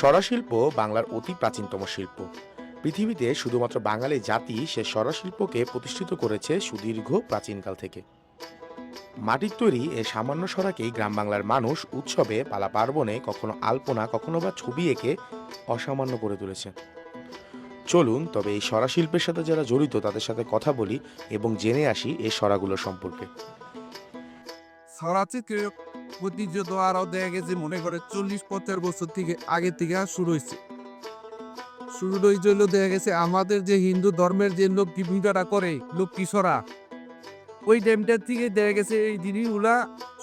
স্বরশিল্প বাংলার অতি প্রাচীনতম শিল্প। পৃথিবীতে শুধুমাত্র বাঙালি জাতি সে স্বরশিল্পকে প্রতিষ্ঠিত করেছে সুদীর্ঘ প্রাচীনকাল থেকে। মাটির তৈরি এ সামান্য সরাকেই গ্রাম বাংলার মানুষ উৎসবে, পালা পার্বণে কখনো আলপনা, কখনো বা ছবি এঁকে অসামান্য করে তুলেছে। চলুন, তবে এই সরা শিল্পের সাথে যারা জড়িত তাদের সাথে কথা বলি এবং জেনে আসি এই সরাগুলো সম্পর্কে। ঐতিহ্য আরও দেখা গেছে, মনে করে চল্লিশ পঞ্চাশ বছর থেকে আগে থেকে শুরু হয়েছে। শুরু হয়েছিল দেখা গেছে আমাদের যে হিন্দু ধর্মের যে লক্ষ্মী পূজাটা করে সরা ওই টাইমটার থেকে দেখা গেছে এই জিনিসগুলা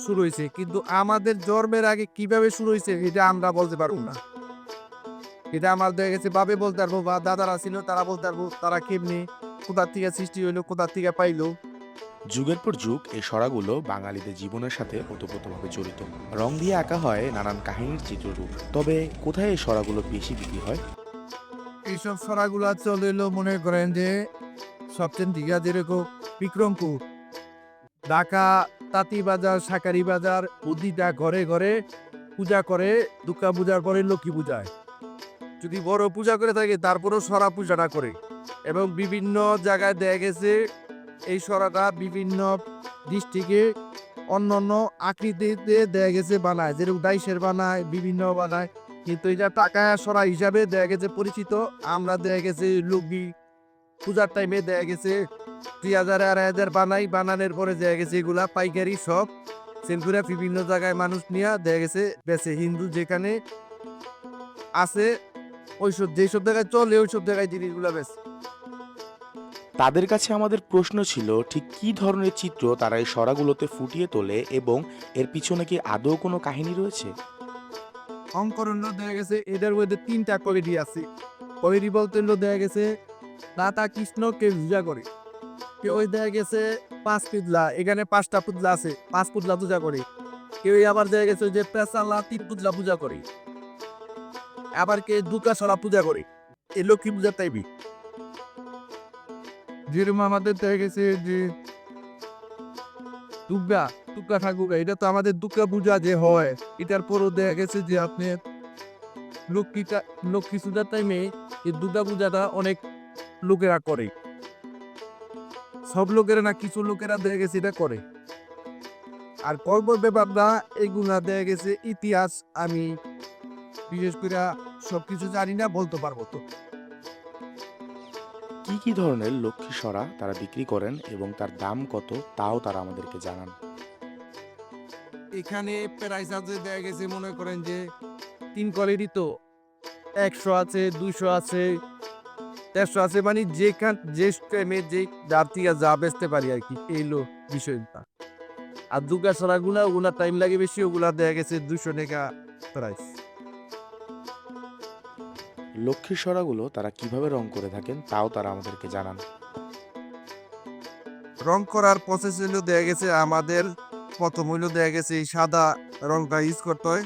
শুরু হয়েছে। কিন্তু আমাদের জন্মের আগে কীভাবে শুরু হয়েছে এটা আমরা বলতে পারব না। এটা আমার দেখা গেছে বাবে বলতে পারব বা দাদারা ছিল তারা বলতে পারব তারা কেমনি কোথার থেকে সৃষ্টি হইল কোথার থেকে পাইলো। যুগের পর যুগ এই সরাগুলো বাঙালিদের জীবনের সাথে ওতপ্রোতভাবে জড়িত। রং দিয়ে আঁকা হয় নানান কাহিনীর চিত্ররূপ তবে কোথায় এই সরাগুলো বেশি বিক্রি হয়? এইসব ছড়াগুলা চলে এলো মনে করেন যে সবচেয়ে দীঘা যেরকম বিক্রমপুর, ঢাকা তাঁতি বাজার সাকারি বাজার প্রতিটা ঘরে ঘরে পূজা করে, দুর্গা পূজার পরে লক্ষ্মী পূজায়। যদি বড় পূজা করে থাকে, তারপরেও সরা পূজাটা করে। এবং বিভিন্ন জায়গায় দেখা গেছে এই সরাটা বিভিন্ন ডিস্ট্রিক্টে অন্য অন্য আকৃতিতে দেখা গেছে বানায়, যেরকম ডাইসের বানায়, বিভিন্ন বানায়। কিন্তু এটা টাকা সরা হিসাবে দেখা গেছে পরিচিত। আমরা দেখা গেছে লুগি পূজার টাইমে দেখা গেছে দুই হাজার আড়াই হাজার বানাই, বানানোর পরে দেখা গেছে এগুলা পাইকারি সব। সেলফুরা বিভিন্ন জায়গায় মানুষ নিয়ে দেয়া গেছে বেছে হিন্দু যেখানে আছে, ওইসব যেসব জায়গায় চলে, ওইসব জায়গায় জিনিসগুলা বেশ তাদের কাছে আমাদের প্রশ্ন ছিল, ঠিক কী ধরনের চিত্র তারা এই সরাগুলোতে ফুটিয়ে তোলে এবং এর পিছনে কি আদৌ কোনো কাহিনী রয়েছে? অঙ্করণ্য দেখা গেছে, এদের মধ্যে তিনটা কবিটি আছে। কবিটি বলতে দেখা গেছে, রাধা কৃষ্ণকে পূজা করে। কেউ ওই দেখা গেছে, পাঁচ পুতলা। এখানে পাঁচটা পুতলা আছে, পাঁচ পুতলা পূজা করে। কেউ আবার দেখা গেছে যে পেঁচালা তিন পুতলা পূজা করে। আবার কে দুর্গা সরা পূজা করে। এ লক্ষ্মী পূজার টাইপই যেরকম আমাদের দেখা যে দুর্গা দুর্গা ঠাকুর, এটা তো আমাদের দুর্গা পূজা যে হয়, এটার পরও দেখা গেছে যে আপনি লক্ষ্মীটা, লক্ষ্মী পূজার টাইমে এই দুর্গা পূজাটা অনেক লোকেরা করে। সব লোকেরা না, কিছু লোকেরা দেখা গেছে এটা করে। আর কর্ম ব্যাপারটা এগুলা দেখা গেছে ইতিহাস, আমি বিশেষ করে সব কিছু জানি না, বলতে পারব তো। কি কি ধরনের লক্ষ্মী সরা তারা বিক্রি করেন এবং তার দাম কত তাও তারা আমাদেরকে জানান। এখানে প্রাইস আছে দেখা গেছে মনে করেন যে তিন কোয়ালিটি তো। একশো আছে, দুইশো আছে, দেড়শো আছে মানে যেখান যে টাইমে যে যাত্রীরা যা বেচতে পারি আর কি, এই লো বিষয়টা। আর দুর্গা সরাগুলা, ওগুলা টাইম লাগে বেশি, ওগুলা দেখা গেছে দুশো টাকা প্রাইস লক্ষ্মী সরাগুলো তারা কীভাবে রং করে থাকেন তাও তারা আমাদেরকে জানান। রং করার প্রসেস হলো দেখা গেছে আমাদের, প্রথম হইল দেয়া গেছে এই সাদা রংটা ইউজ করতে হয়,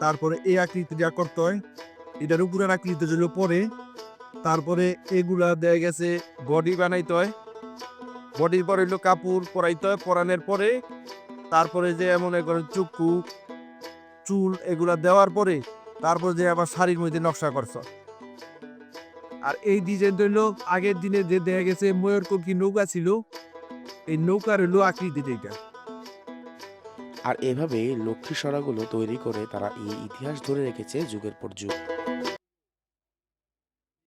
তারপরে এই আকৃতিটা করতে হয়, এটার উপরের আকৃতি হলো পরে, তারপরে এগুলা দেয়া গেছে বডি বানাইতে হয় বডির পরে হইল কাপড় পরাইতে হয়, পরানোর পরে, তারপরে যে মনে করেন চুক্কু চুল এগুলা দেওয়ার পরে তারপর যে আবার শাড়ির মধ্যে নকশা করছ। আর এই ডিজাইন হইল আগের দিনে যে দেখা গেছে ময়ূর কি নৌকা ছিল, এই নৌকার হইল আকৃতি এটা আর এভাবে লক্ষ্মী সরাগুলো তৈরি করে তারা এই ইতিহাস ধরে রেখেছে যুগের পর যুগ।